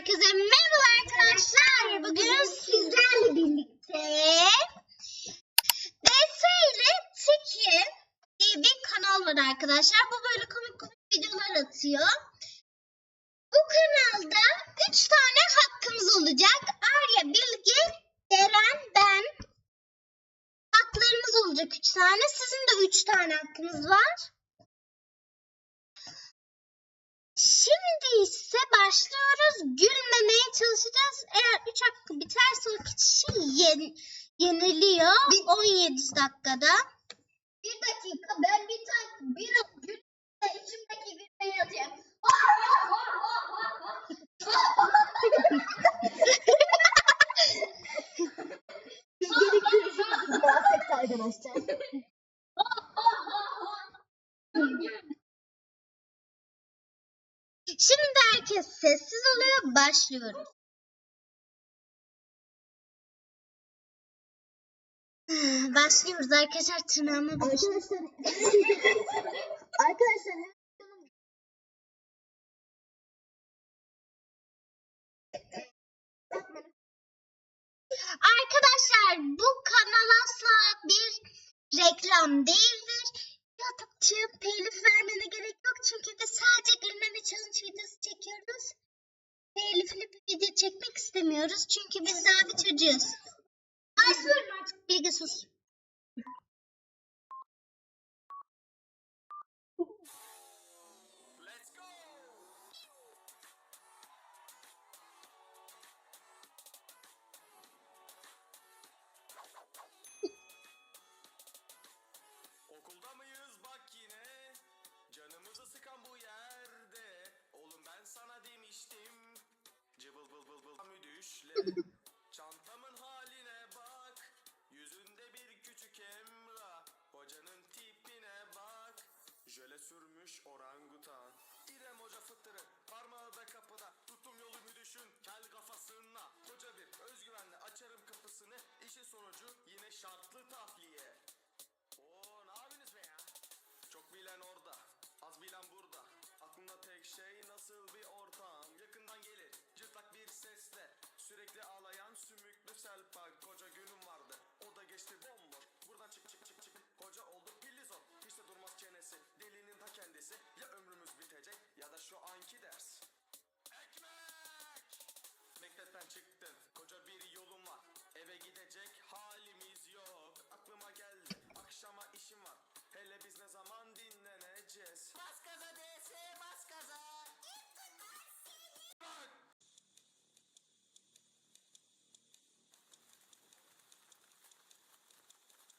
Herkese merhaba arkadaşlar. Bugün sizlerle birlikte DS ile Tekin diye bir kanal var arkadaşlar. Bu böyle komik komik videolar atıyor. Bu kanalda 3 tane hakkımız olacak. Arya, Bilge, Deren, ben. Haklarımız olacak 3 tane. Sizin de 3 tane hakkınız var. Şimdi ise başlıyoruz. Gülmemeye çalışacağız. Eğer 3 hakkı biterse o kişi yen, yeniliyor. 17 dakikada. Bir dakika ben bir tane bir gülme içimdeki gülmeyi atayım. Biz gerekli üzüldük bahsetti arkadaşlar. Şimdi herkes sessiz oluyor. Başlıyoruz. Başlıyoruz arkadaşlar tırnağıma Arkadaşlar Arkadaşlar Arkadaşlar bu kanal asla bir reklam değildir. YouTube'cuya telif vermene gerek yok çünkü biz sadece gülmeme challenge videosu çekiyoruz. Telifli bir video çekmek istemiyoruz çünkü biz daha bir çocuğuz. Artık Bilge sus.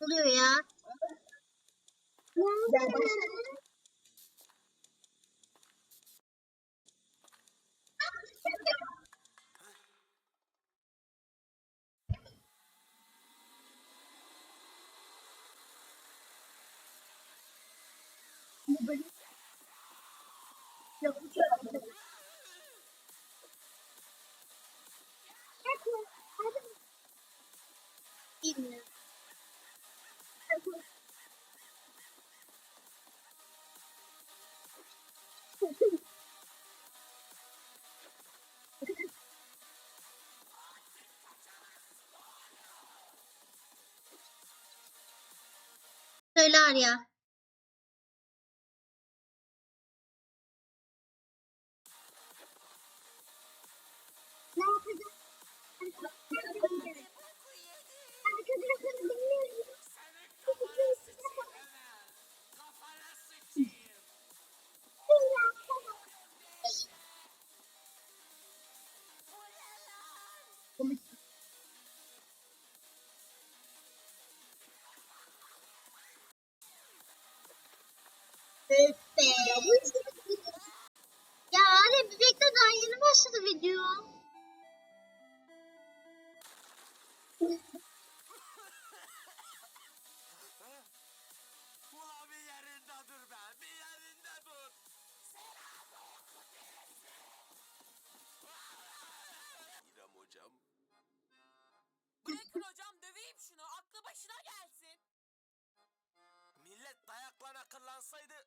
Oluyor ya? ben. Söyle Arya. Ne Ya Arya bir bekle daha yeni başladı video.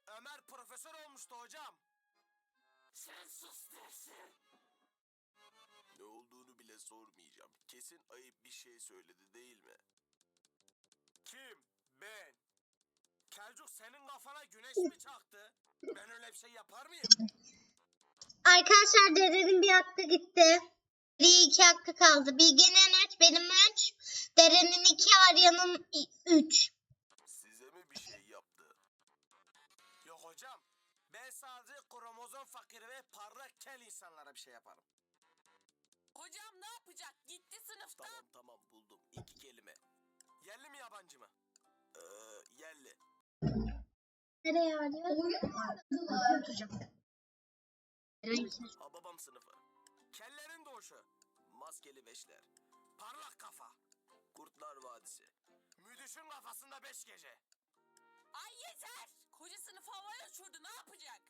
Ömer profesör olmuştu hocam. Sen sus dersin. Ne olduğunu bile sormayacağım. Kesin ayıp bir şey söyledi değil mi? Kim? Ben. Kelcuk senin kafana güneş mi çaktı? Ben öyle bir şey yapar mıyım? Arkadaşlar Deren'in bir hakkı gitti. Bir iki hakkı kaldı. Bilge'nin üç, benim üç. Deren'in iki, Arya'nın üç. Kel insanlara bir şey yaparım. Hocam ne yapacak? Gitti sınıfta. Tamam tamam buldum. İki kelime. Yerli mi yabancı mı? Ee, yerli. Nereye arıyor? Oyun mu oynadılar? Hocam. Hababam sınıfı. Kellerin doğuşu. Maskeli beşler. Parlak kafa. Kurtlar Vadisi. Müdüşün kafasında beş gece. Ay yeter. Koca sınıf havaya uçurdu. Ne yapacak?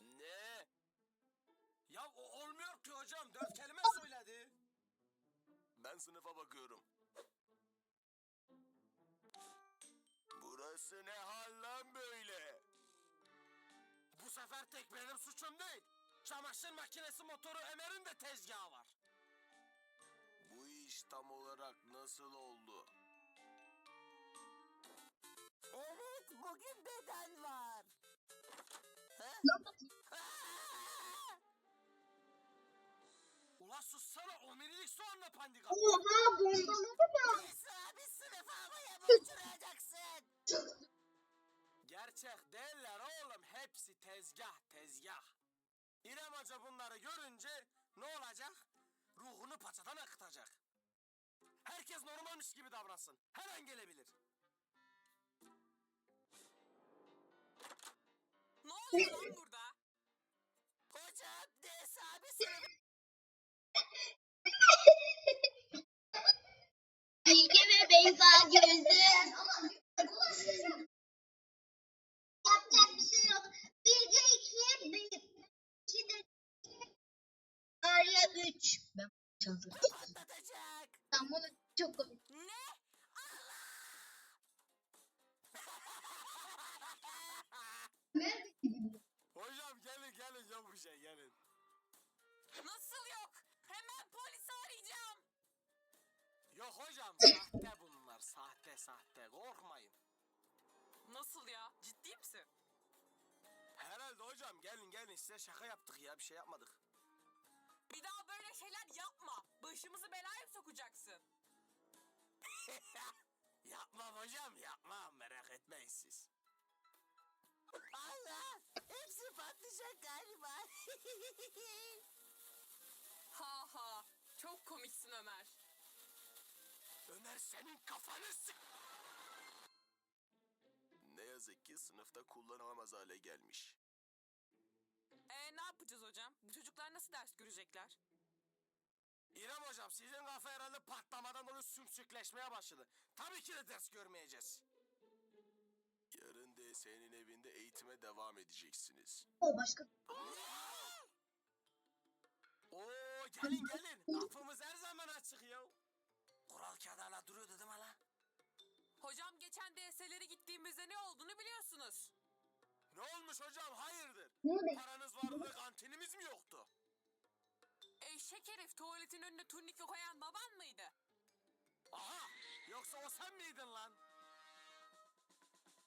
Ne? Ya o olmuyor ki hocam. Dört kelime söyledi. Ben sınıfa bakıyorum. Burası ne hal lan böyle? Bu sefer tek benim suçum değil. Çamaşır makinesi motoru Ömer'in de tezgahı var. Bu iş tam olarak nasıl oldu? Evet bugün beden var. Görünce ne olacak? Ruhunu paçadan akıtacak. Herkes normalmiş gibi davransın. Her an gelebilir. Çok komik. Ne? Nerede gidiyor? Hocam gelin gelin yok bir şey gelin. Nasıl yok? Hemen polisi arayacağım. Yok hocam sahte bunlar sahte sahte korkmayın. Nasıl ya? Ciddi misin? Herhalde hocam gelin gelin size şaka yaptık ya bir şey yapmadık. Bir daha böyle şeyler yapma. Başımızı belaya sokacaksın? Yapmam hocam yapmam merak etmeyin siz. Allah! Hepsi patlayacak galiba. ha ha! Çok komiksin Ömer. Ömer senin kafanı sık. Ne yazık ki sınıfta kullanılamaz hale gelmiş. Ee, ne yapacağız hocam? Bu çocuklar nasıl ders görecekler? İrem hocam sizin kafa herhalde patlamadan dolayı sümsükleşmeye başladı. Tabii ki de ders görmeyeceğiz. Yarın DS'nin evinde eğitime devam edeceksiniz. O başka. Oo gelin gelin. Kapımız her zaman açık ya. Kural kağıdı hala duruyor dedim hala. Hocam geçen DS'leri gittiğimizde ne olduğunu biliyorsunuz. Ne olmuş hocam hayırdır? Paranız vardı kantinimiz mi yoktu? Eşek herif tuvaletin önüne turnike koyan baban mıydı? Aha yoksa o sen miydin lan?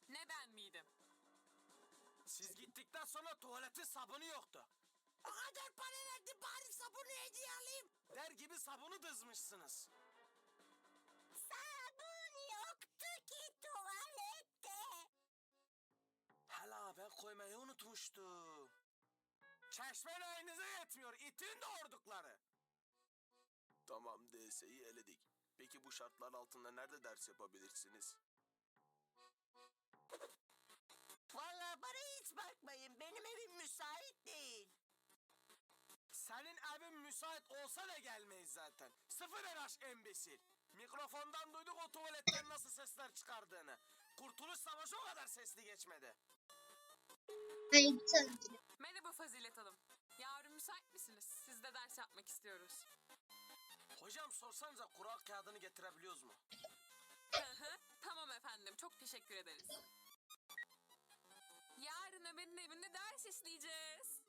Ne ben miydim? Siz gittikten sonra tuvaletin sabunu yoktu. O kadar para verdim bari sabunu hediye alayım. Der gibi sabunu dızmışsınız. Sabun yoktu ki tuvalette. Hala ben koymayı unutmuştum. Çeşme neyinize yetmiyor itin doğurdukları. Tamam DS'yi eledik. Peki bu şartlar altında nerede ders yapabilirsiniz? Vallahi bana hiç bakmayın. Benim evim müsait değil. Senin evin müsait olsa da gelmeyiz zaten. Sıfır RH embesil. Mikrofondan duyduk o tuvaletten nasıl sesler çıkardığını. Kurtuluş Savaşı o kadar sesli geçmedi. Hayır tabii ki. Müsait misiniz? Sizde ders yapmak istiyoruz. Hocam sorsanıza kural kağıdını getirebiliyoruz mu? Hı hı, tamam efendim. Çok teşekkür ederiz. Yarın Ömer'in evinde ders işleyeceğiz.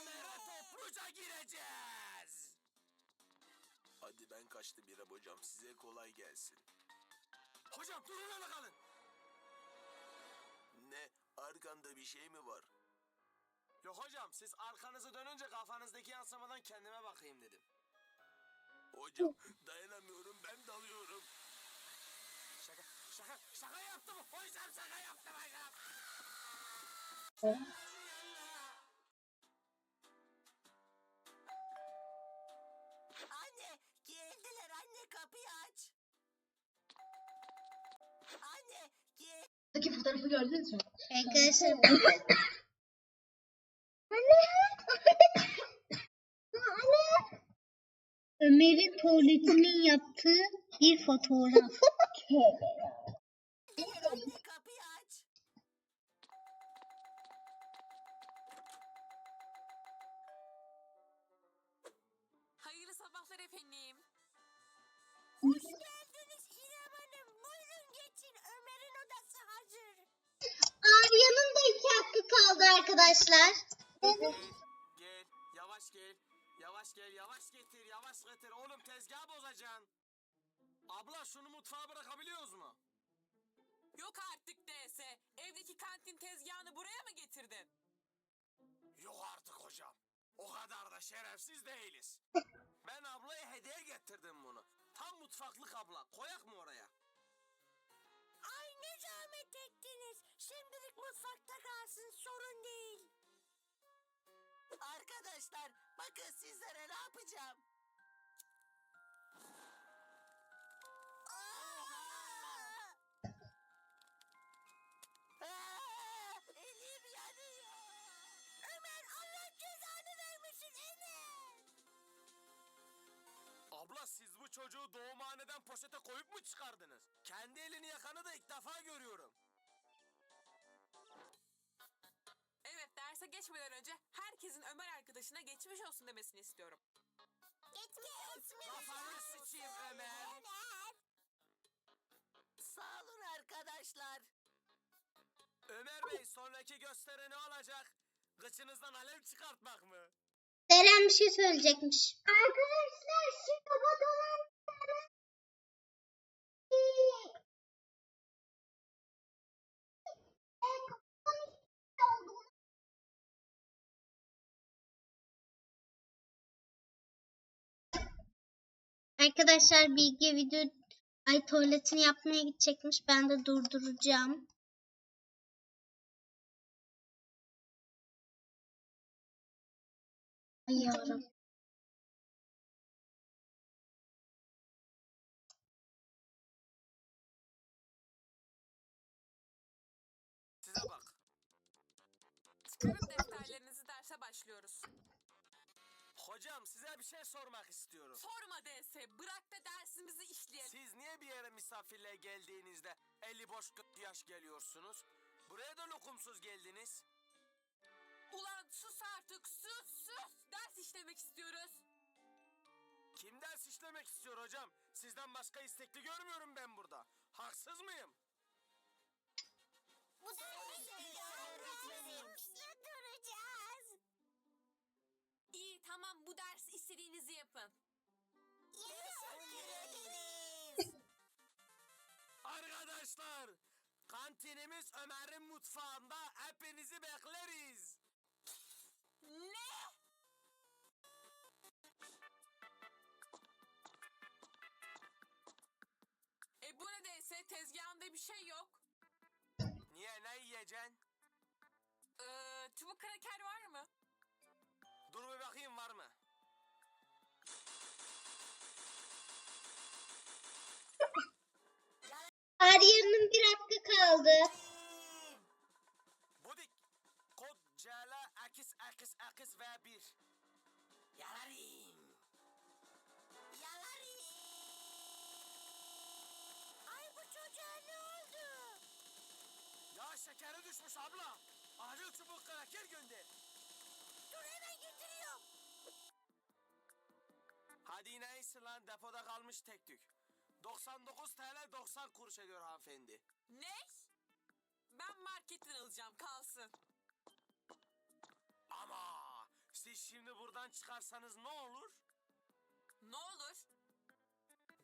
Ömer'e toplu havuca gireceğiz. Hadi ben kaçtım İrem hocam. Size kolay gelsin. Hocam durun öyle kalın. Ne? Arkanda bir şey mi var? Yok hocam siz arkanızı dönünce kafanızdaki yansımadan kendime bakayım dedim. Hocam dayanamıyorum ben dalıyorum. Şaka şaka şaka yaptım hocam şaka yaptım hocam. Anne geldiler anne kapıyı aç. Anne gel. Buradaki fotoğrafı gördünüz mü? Arkadaşlar tuvaletinin yaptığı bir fotoğraf. Hayırlı sabahlar efendim. Hoş geldiniz İrem Hanım. Buyurun geçin. Ömer'in odası hazır. Arya'nın da iki hakkı kaldı arkadaşlar. Gel Abla şunu mutfağa bırakabiliyoruz mu? Yok artık DS. Evdeki kantin tezgahını buraya mı getirdin? Yok artık hocam. O kadar da şerefsiz değiliz. ben ablaya hediye getirdim bunu. Tam mutfaklık abla. Koyak mı oraya? Ay ne zahmet ettiniz. Şimdilik mutfakta kalsın sorun değil. Arkadaşlar bakın sizlere ne yapacağım. Doğumhaneden poşete koyup mu çıkardınız? Kendi elini yakanı da ilk defa görüyorum. Evet derse geçmeden önce herkesin Ömer arkadaşına geçmiş olsun demesini istiyorum. Gitme etme. Kafanı sıçayım Ömer. Sağ olun arkadaşlar. Ömer Bey sonraki gösteri ne olacak? Gıçınızdan alev çıkartmak mı? Deren bir şey söyleyecekmiş. Arkadaşlar şu kapatılan Arkadaşlar Bilge video ay tuvaletini yapmaya gidecekmiş. Ben de durduracağım. Ay yavrum. Size bak. Bir şey sormak istiyorum. Sorma DS. Bırak da dersimizi işleyelim. Siz niye bir yere misafirliğe geldiğinizde eli boş kırk yaş geliyorsunuz? Buraya da lokumsuz geldiniz. Ulan sus artık sus sus. Ders işlemek istiyoruz. Kim ders işlemek istiyor hocam? Sizden başka istekli görmüyorum ben burada. Haksız tamam bu ders istediğinizi yapın. Arkadaşlar, kantinimiz Ömer'in mutfağında. Hepinizi bekleriz. Ne? E bu ne DS? Tezgahında bir şey yok. Niye ne yiyeceksin? Ee, çubuk kraker var mı? Dur bir bakayım var mı? Arya'nın bir hakkı kaldı. Budik. Kod CL Akis Akis Akis V1. Yalarım. Yalarım. Ay bu çocuğa ne oldu? Ya şekeri düşmüş abla. Hadi neyse lan depoda kalmış tek tük. 99 TL 90 kuruş ediyor hanımefendi. Ne? Ben marketten alacağım kalsın. Ama siz şimdi buradan çıkarsanız ne olur? Ne olur?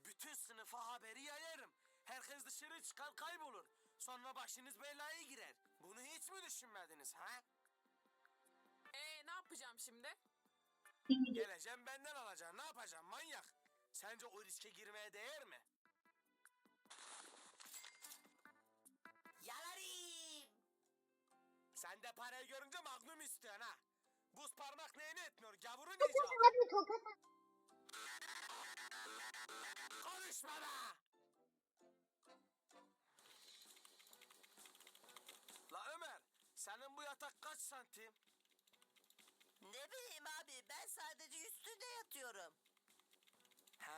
Bütün sınıfa haberi yayarım. Herkes dışarı çıkar kaybolur. Sonra başınız belaya girer. Bunu hiç mi düşünmediniz ha? Ee ne yapacağım şimdi? Geleceğim benden alacaksın. Ne yapacağım manyak? Sence o riske girmeye değer mi? Yalarım. Sen de parayı görünce magnum istiyorsun ha. Buz parmak neyini etmiyor gavurun icabı. Hadi tokat at. Konuşma be! La Ömer, senin bu yatak? Ne bileyim abi ben sadece üstünde yatıyorum. He.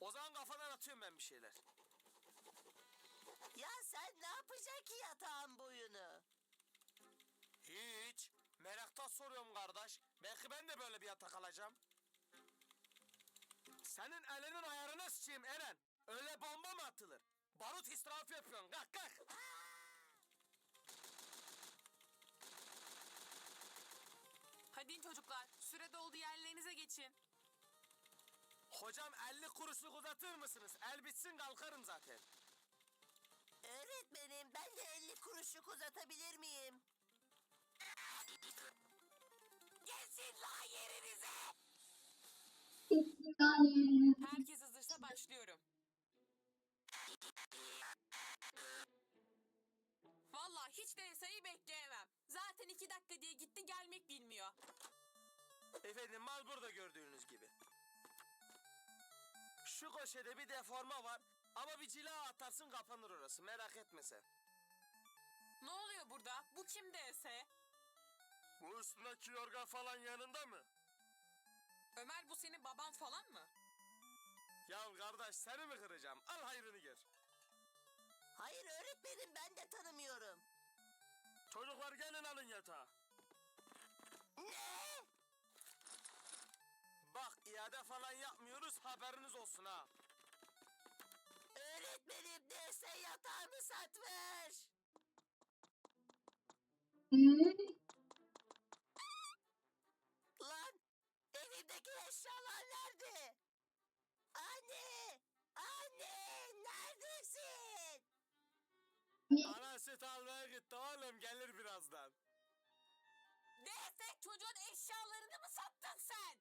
O zaman kafadan atıyorum ben bir şeyler. Ya sen ne yapacaksın ki yatağın boyunu? Hiç. Meraktan soruyorum kardeş. Belki ben de böyle bir yatak alacağım. Senin elinin ayarına sıçayım Eren. Öyle bomba mı atılır? Barut israfı yapıyorsun. Kalk kalk. Hadi çocuklar süre doldu yerlerinize geçin. Hocam 50 kuruşluk uzatır mısınız? El bitsin kalkarım zaten. Öğretmenim ben de 50 kuruşluk uzatabilir miyim? Gelsin la yerinize. Herkes hazırsa başlıyorum. Vallahi hiç DS'yi bekleyemem. Zaten iki dakika diye gitti gelmek bilmiyor. Efendim mal burada gördüğünüz gibi. Şu köşede bir deforma var ama bir cila atarsın kapanır orası merak etme sen. Ne oluyor burada? Bu kim DS? Bu üstündeki yorgan falan yanında mı? Ömer bu senin baban falan mı? Ya kardeş seni mi kıracağım? Al hayrını gör. Hayır öğretmenim ben de tanımıyorum. Çocuklar gelin alın yatağı. Ne? Bak iade falan yapmıyoruz haberiniz olsun ha. Öğretmenim DS yatağımı satmış. Oğlum gelir birazdan. DS çocuğun eşyalarını mı sattın sen?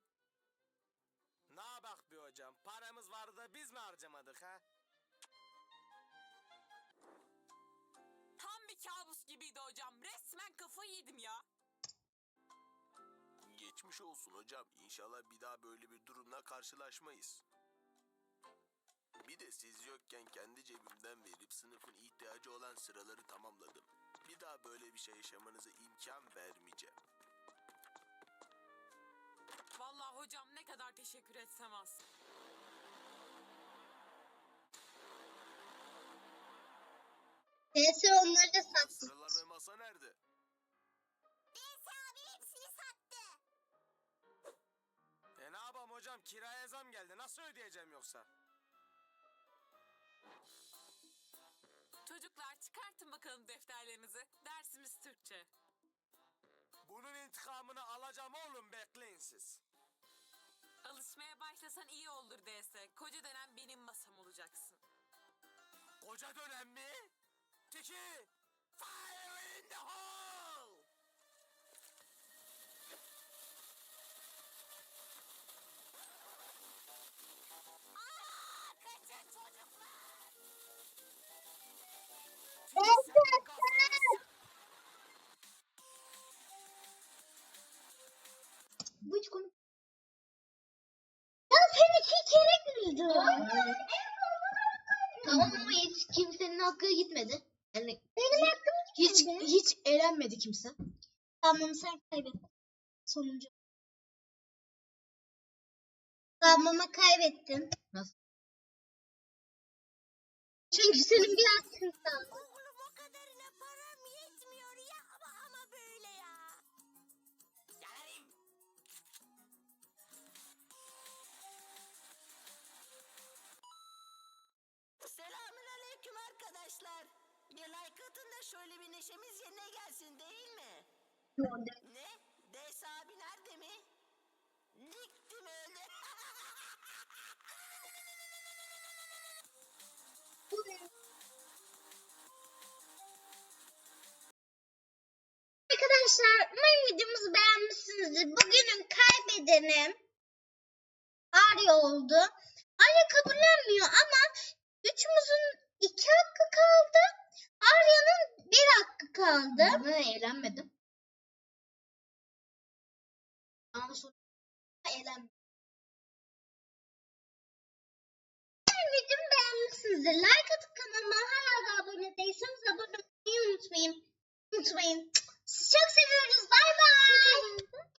Ne bak bir hocam paramız vardı da biz mi harcamadık ha? Tam bir kabus gibiydi hocam. Resmen kafayı yedim ya. Geçmiş olsun hocam. İnşallah bir daha böyle bir durumla karşılaşmayız. Bir de siz yokken kendi cebimden verip sınıfın ihtiyacı olan sıraları tamamladım. Bir daha böyle bir şey yaşamanıza imkan vermeyeceğim. Vallahi hocam ne kadar teşekkür etsem az. DS onları da satsın. Sıralar ve masa nerede? DS abi hepsini sattı. E ne yapalım hocam kiraya zam geldi nasıl ödeyeceğim yoksa? Çocuklar çıkartın bakalım defterlerinizi. Dersimiz Türkçe. Bunun intikamını alacağım oğlum bekleyin siz. Alışmaya başlasan iyi olur DS. Koca dönem benim masam olacaksın. Koca dönem mi? Tiki! Fire in the hole! Tamam ama hiç kimsenin hakkı gitmedi. Yani Benim hakkım hiç gitmedi. hiç eğlenmedi kimse. Tamam sen kaybettin. Sonuncu. Tamam ama kaybettin. Nasıl? Çünkü senin bir hakkın kaldı. neşemiz yerine gelsin değil mi? ne? Des abi nerede mi? Diktim öyle. Arkadaşlar umarım videomuzu beğenmişsinizdir. Bugünün kaybedenim Arya oldu. Arya kabullenmiyor ama üçümüzün iki hakkı kaldı. Arya'nın bir hakkı kaldı. Ben eğlenmedim. Ama sonra eğlenmedim. Videomu beğenmişsinizdir. Like atıp kanalıma hala da abone değilseniz abone olmayı unutmayın. Unutmayın. Sizi çok seviyoruz. Bay bay.